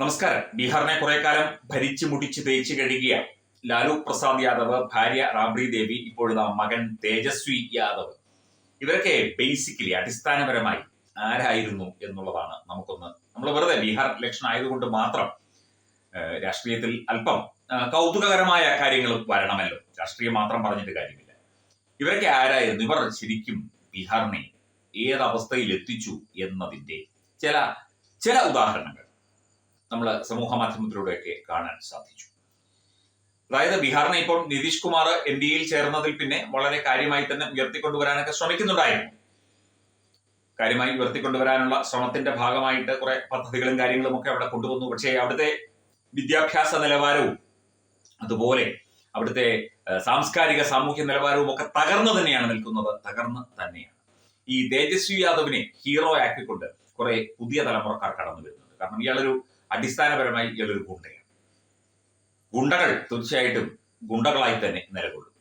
നമസ്കാരം. ബീഹാറിനെ കുറെ കാലം ഭരിച്ചു മുടിച്ച് തേച്ച് കഴുകിയ ലാലു പ്രസാദ് യാദവ് ഭാര്യ റാബ്രി ദേവി ഇപ്പോഴത്തെ മകൻ തേജസ്വി യാദവ്. ഇവരൊക്കെ ബേസിക്കലി അടിസ്ഥാനപരമായി ആരായിരുന്നു എന്നുള്ളതാണ് നമുക്കൊന്ന് നമ്മൾ വെറുതെ ബീഹാർ ഇലക്ഷൻ ആയതുകൊണ്ട് മാത്രം രാഷ്ട്രീയത്തിൽ അല്പം കൗതുകകരമായ കാര്യങ്ങൾ വരണമല്ലോ. രാഷ്ട്രീയം മാത്രം പറഞ്ഞിട്ട് കാര്യമില്ല. ഇവരൊക്കെ ആരായിരുന്നു? ഇവർ ശരിക്കും ബീഹാറിനെ ഏതവസ്ഥയിൽ എത്തിച്ചു എന്നതിന്റെ ചില ചില ഉദാഹരണങ്ങൾ. നമ്മൾ സമൂഹ മാധ്യമത്തിലൂടെയൊക്കെ കാണാൻ സാധിച്ചു. അതായത് ബീഹാറിനെ ഇപ്പോൾ നിതീഷ് കുമാർ എൻ ഡി എയിൽ ചേർന്നതിൽ പിന്നെ വളരെ കാര്യമായി തന്നെ ഉയർത്തിക്കൊണ്ടുവരാനൊക്കെ ശ്രമിക്കുന്നുണ്ടായിരുന്നു. കാര്യമായി ഉയർത്തിക്കൊണ്ടുവരാനുള്ള ശ്രമത്തിന്റെ ഭാഗമായിട്ട് കുറെ പദ്ധതികളും കാര്യങ്ങളും ഒക്കെ അവിടെ കൊണ്ടുവന്നു. പക്ഷേ അവിടുത്തെ വിദ്യാഭ്യാസ നിലവാരവും അതുപോലെ അവിടുത്തെ സാംസ്കാരിക സാമൂഹ്യ നിലവാരവും ഒക്കെ തകർന്നു തന്നെയാണ് നിൽക്കുന്നത്. തകർന്ന് തന്നെയാണ്. ഈ തേജസ്വി യാദവിനെ ഹീറോ ആക്കിക്കൊണ്ട് കുറെ പുതിയ തലമുറക്കാർ കടന്നു വരുന്നുണ്ട് കാരണം ഇയാളൊരു അടിസ്ഥാനപരമായി ഇയാളൊരു ഗുണ്ടയാണ്. ഗുണ്ടകൾ തീർച്ചയായിട്ടും ഗുണ്ടകളായി തന്നെ നിലകൊള്ളും.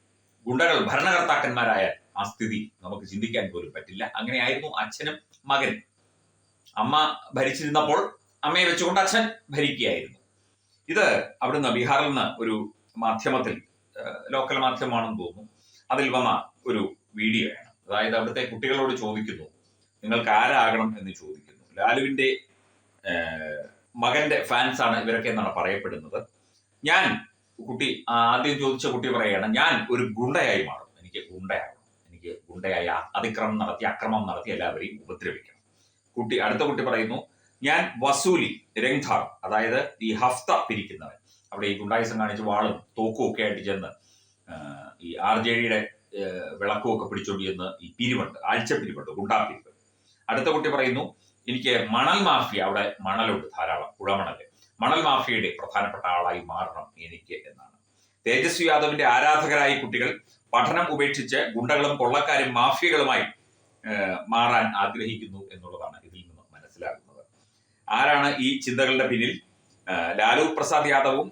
ഗുണ്ടകൾ ഭരണകർത്താക്കന്മാരായ ആ സ്ഥിതി നമുക്ക് ചിന്തിക്കാൻ പോലും പറ്റില്ല. അങ്ങനെയായിരുന്നു അച്ഛനും മകനും. അമ്മ ഭരിച്ചിരുന്നപ്പോൾ അമ്മയെ വെച്ചുകൊണ്ട് അച്ഛൻ ഭരിക്കുകയായിരുന്നു. ഇത് അവിടുന്ന് ബീഹാറിൽ നിന്ന് ഒരു മാധ്യമത്തിൽ ലോക്കൽ മാധ്യമമാണെന്ന് തോന്നുന്നു. അതിൽ വന്ന ഒരു വീഡിയോയാണ്. അതായത് അവിടുത്തെ കുട്ടികളോട് ചോദിക്കുന്നു നിങ്ങൾക്ക് ആരാകണം? എന്ന് ചോദിക്കുന്നു. ലാലുവിന്റെ മകന്റെ ഫാൻസ് ആണ് ഇവരൊക്കെ എന്നാണ് പറയപ്പെടുന്നത്. ഞാൻ കുട്ടി ആദ്യം ചോദിച്ച കുട്ടി പറയുകയാണ് ഞാൻ ഒരു ഗുണ്ടയായി മാറും. എനിക്ക് ഗുണ്ടയാകണം എനിക്ക് ഗുണ്ടയായി അതിക്രമം നടത്തി അക്രമം നടത്തി എല്ലാവരെയും ഉപദ്രവിക്കണം. കുട്ടി അടുത്ത കുട്ടി പറയുന്നു ഞാൻ വസൂലി രംഗ്ധാർ അതായത് ഈ ഹഫ്ത പിരിക്കുന്നവൻ. അവിടെ ഈ ഗുണ്ടായുസം കാണിച്ച് വാളും തോക്കും ഒക്കെ ആയിട്ട് ചെന്ന് ഈ ആർ ജെ ഡിയുടെ വിളക്കും ഒക്കെ പിടിച്ചോണ്ടി ചെന്ന് ഈ പിരിവുണ്ട് ആഴ്ച പിരിവുണ്ട് ഗുണ്ടാ പിരിവ്. അടുത്ത കുട്ടി പറയുന്നു എനിക്ക് മണൽ മാഫിയ അവിടെ മണലുണ്ട് ധാരാളം പുഴമണൽ മണൽ മാഫിയയുടെ പ്രധാനപ്പെട്ട ആളായി മാറണം എനിക്ക് എന്നാണ്. തേജസ്വി യാദവിന്റെ ആരാധകരായ കുട്ടികൾ പഠനം ഉപേക്ഷിച്ച് ഗുണ്ടകളും കൊള്ളക്കാരും മാഫിയകളുമായി മാറാൻ ആഗ്രഹിക്കുന്നു എന്നുള്ളതാണ് ഇതിൽ നിന്ന് മനസ്സിലാകുന്നത്. ആരാണ് ഈ ചിന്തകളുടെ പിന്നിൽ? ലാലു പ്രസാദ് യാദവും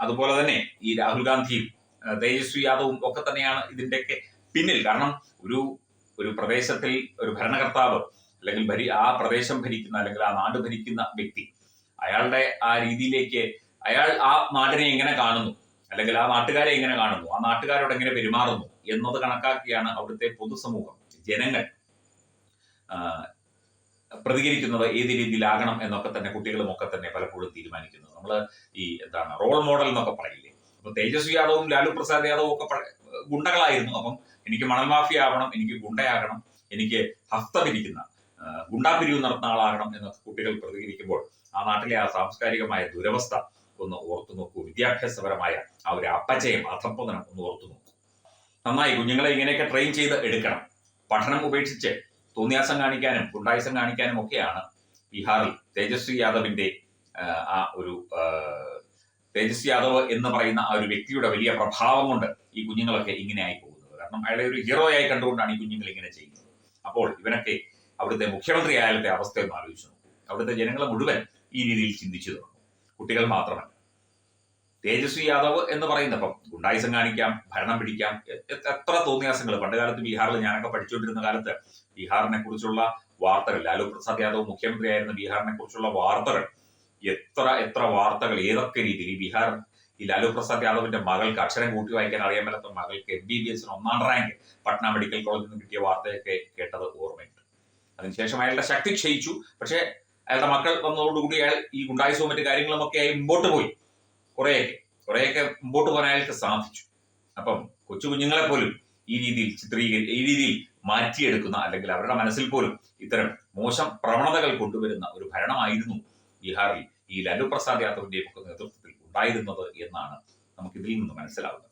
അതുപോലെ തന്നെ ഈ രാഹുൽ ഗാന്ധിയും തേജസ്വി യാദവും ഒക്കെ തന്നെയാണ് ഇതിന്റെയൊക്കെ പിന്നിൽ. കാരണം ഒരു ഒരു പ്രദേശത്തിൽ ഒരു ഭരണകർത്താവ് അല്ലെങ്കിൽ ഭരി ആ പ്രദേശം ഭരിക്കുന്ന അല്ലെങ്കിൽ ആ നാട് ഭരിക്കുന്ന വ്യക്തി അയാളുടെ ആ രീതിയിലേക്ക് അയാൾ ആ നാടിനെ എങ്ങനെ കാണുന്നു? അല്ലെങ്കിൽ ആ നാട്ടുകാരെ എങ്ങനെ കാണുന്നു? ആ നാട്ടുകാരോട് എങ്ങനെ പെരുമാറുന്നു? എന്നത് കണക്കാക്കിയാണ് അവിടുത്തെ പൊതുസമൂഹം ജനങ്ങൾ പ്രതികരിക്കുന്നത് ഏത് രീതിയിലാകണം എന്നൊക്കെ തന്നെ കുട്ടികളും ഒക്കെ തന്നെ പലപ്പോഴും തീരുമാനിക്കുന്നത്. നമ്മൾ ഈ എന്താണ് റോൾ മോഡൽ എന്നൊക്കെ പറയില്ലേ? അപ്പൊ തേജസ്വി യാദവും ലാലു പ്രസാദ് യാദവും ഒക്കെ ഗുണ്ടകളായിരുന്നു. അപ്പം എനിക്ക് മണൽ മാഫിയ ആവണം എനിക്ക് ഗുണ്ടയാകണം എനിക്ക് ഹസ്ത പിരിക്കുന്ന ആ, ഗുണ്ടാപിരിവ് നടത്തുന്ന ആളാകണം എന്ന് കുട്ടികൾ പ്രതികരിക്കുമ്പോൾ ആ നാട്ടിലെ ആ സാംസ്കാരികമായ ദുരവസ്ഥ ഒന്ന് ഓർത്തു നോക്കൂ. വിദ്യാഭ്യാസപരമായ ആ ഒരു അപ്പചയം അധപ്പതനം ഒന്ന് ഓർത്തു നോക്കൂ. നന്നായി കുഞ്ഞുങ്ങളെ ഇങ്ങനെയൊക്കെ ട്രെയിൻ ചെയ്ത് എടുക്കണം. പഠനം ഉപേക്ഷിച്ച് തോന്നിയാസം കാണിക്കാനും ഗുണ്ടായുസം കാണിക്കാനും ഒക്കെയാണ് ബീഹാറിൽ തേജസ്വി യാദവിന്റെ ആ, ഒരു തേജസ്വി യാദവ് എന്ന് പറയുന്ന ആ ഒരു വ്യക്തിയുടെ വലിയ പ്രഭാവം കൊണ്ട് ഈ കുഞ്ഞുങ്ങളൊക്കെ ഇങ്ങനെ ആയി പോകുന്നത്. കാരണം അയാളെ ഒരു ഹീറോയായി കണ്ടുകൊണ്ടാണ് ഈ കുഞ്ഞുങ്ങൾ ഇങ്ങനെ ചെയ്യുന്നത്. അപ്പോൾ ഇവനൊക്കെ അവിടുത്തെ മുഖ്യമന്ത്രി ആയാലത്തെ അവസ്ഥയൊന്ന് ആലോചിച്ചു നോക്കൂ. അവിടുത്തെ ജനങ്ങൾ മുഴുവൻ ഈ രീതിയിൽ ചിന്തിച്ചു തുടങ്ങും കുട്ടികൾ മാത്രമല്ല. തേജസ്വി യാദവ് എന്ന് പറയുന്നപ്പം ഗുണ്ടായുസം കാണിക്കാം ഭരണം പിടിക്കാം എത്ര തോന്നിയാസങ്ങൾ പണ്ട് കാലത്ത് ബീഹാറിൽ ഞാനൊക്കെ പഠിച്ചുകൊണ്ടിരുന്ന കാലത്ത് ബീഹാറിനെ കുറിച്ചുള്ള വാർത്തകൾ ലാലു പ്രസാദ് യാദവ് മുഖ്യമന്ത്രിയായിരുന്ന ബീഹാറിനെ കുറിച്ചുള്ള വാർത്തകൾ എത്ര എത്ര വാർത്തകൾ ഏതൊക്കെ രീതിയിൽ ഈ ബീഹാർ ഈ ലാലു പ്രസാദ് യാദവിന്റെ മകൾക്ക് അക്ഷരം കൂട്ടി വായിക്കാൻ അറിയാൻ മേലാത്ത മകൾക്ക് എം ബി ബി എസിന് ഒന്നാം റാങ്ക് പട്ന മെഡിക്കൽ കോളേജിൽ നിന്ന് കിട്ടിയ വാർത്തയൊക്കെ കേട്ടത് ഓർമ്മയുണ്ട് അതിനുശേഷം അയാളുടെ ശക്തി ക്ഷയിച്ചു. പക്ഷേ അയാളുടെ മക്കൾ വന്നതോടുകൂടി അയാൾ ഈ ഗുണ്ടായുസവും മറ്റു കാര്യങ്ങളും ഒക്കെ ആയി മുമ്പോട്ട് പോയി. കുറേയൊക്കെ കുറേയൊക്കെ മുമ്പോട്ട് പോകാൻ അയാൾക്ക് സാധിച്ചു. അപ്പം കൊച്ചു കുഞ്ഞുങ്ങളെ പോലും ഈ രീതിയിൽ ചിത്രീകരി ഈ രീതിയിൽ മാറ്റിയെടുക്കുന്ന അല്ലെങ്കിൽ അവരുടെ മനസ്സിൽ പോലും ഇത്തരം മോശം പ്രവണതകൾ കൊണ്ടുവരുന്ന ഒരു ഭരണമായിരുന്നു ബീഹാറിൽ ഈ ലാലു പ്രസാദ് യാദവിന്റെയും ഒക്കെ നേതൃത്വത്തിൽ ഉണ്ടായിരുന്നത് എന്നാണ് നമുക്ക് ഇതിൽ നിന്ന് മനസ്സിലാവുന്നത്.